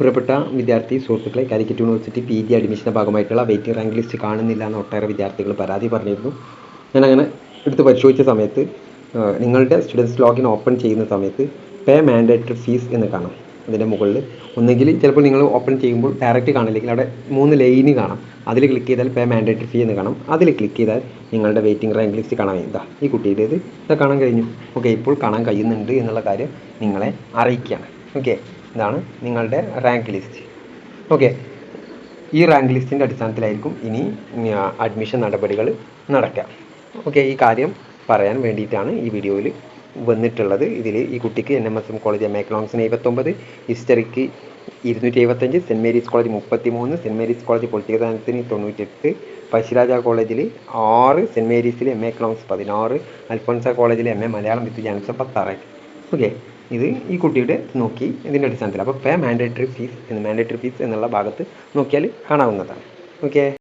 പ്രിയപ്പെട്ട വിദ്യാർത്ഥി സുഹൃത്തുക്കളെ കാലിക്കറ്റ് യൂണിവേഴ്സിറ്റി പി ജി അഡ്മിഷന്റെ ഭാഗമായിട്ടുള്ള വെയിറ്റിംഗ് റാങ്ക് ലിസ്റ്റ് കാണുന്നില്ല എന്ന് ഒട്ടേറെ വിദ്യാർത്ഥികൾ പരാതി പറഞ്ഞിരുന്നു. ഞാൻ അങ്ങനെ എടുത്ത് പരിശോധിച്ച സമയത്ത് നിങ്ങളുടെ സ്റ്റുഡൻസ് ലോഗിൻ ഓപ്പൺ ചെയ്യുന്ന സമയത്ത് പേ മാൻഡേറ്ററി ഫീസ് എന്ന് കാണാം. അതിന്റെ മുകളിൽ ഒന്നുകിൽ ചിലപ്പോൾ നിങ്ങൾ ഓപ്പൺ ചെയ്യുമ്പോൾ ഡയറക്റ്റ് കാണില്ലെങ്കിൽ അവിടെ മൂന്ന് ലൈന് കാണാം. അതിൽ ക്ലിക്ക് ചെയ്താൽ പേ മാൻഡേറ്ററി ഫീ എന്ന് കാണാം. അതിൽ ക്ലിക്ക് ചെയ്താൽ നിങ്ങളുടെ വെയിറ്റിംഗ് റാങ്ക് ലിസ്റ്റ് കാണാൻ ഇതാ ഈ കുട്ടിയുടേത്. ഇതാ കാണാൻ കഴിഞ്ഞു. ഓക്കെ ഇപ്പോൾ കാണാൻ കഴിയുന്നുണ്ട് എന്നുള്ള കാര്യം നിങ്ങളെ അറിയിക്കുകയാണ്. ഓക്കെ ഇതാണ് നിങ്ങളുടെ റാങ്ക് ലിസ്റ്റ് ഓക്കെ ഈ റാങ്ക് ലിസ്റ്റിന്റെ അടിസ്ഥാനത്തിലായിരിക്കും ഇനി അഡ്മിഷൻ നടപടികൾ നടക്കുക. ഓക്കെ ഈ കാര്യം പറയാൻ വേണ്ടിയിട്ടാണ് ഈ വീഡിയോയിൽ വന്നിട്ടുള്ളത്. ഇതിൽ ഈ കുട്ടിക്ക് N M S M college M എക്കണോമിക്സിന് എഴുപത്തൊമ്പത് ഹിസ്റ്ററിക്ക് ഇരുന്നൂറ്റി എഴുപത്തഞ്ച് സെന്റ് മേരീസ് കോളേജ് മുപ്പത്തി മൂന്ന് സെന്റ് മേരീസ് കോളേജ് പൊളിറ്റിക്കൽ സയൻസിന് തൊണ്ണൂറ്റെട്ട് പശുരാജ കോളേജിൽ ആറ് സെന്റ് മേരീസിൽ എം എ എക്കണോമിക്സ് പതിനാറ് അൽഫോൻസ കോളേജിൽ എം എ മലയാളം ജാൻസം പത്താറ്. ഓക്കെ ഇത് ഈ കുട്ടിയുടെ നോക്കി ഇതിന്റെ അടിസ്ഥാനത്തിൽ. അപ്പോൾ പേ മാൻഡേറ്ററി ഫീസ് എന്ന് മാൻഡേറ്ററി ഫീസ് എന്നുള്ള ഭാഗത്ത് നോക്കിയാൽ കാണാവുന്നതാണ്. ഓക്കെ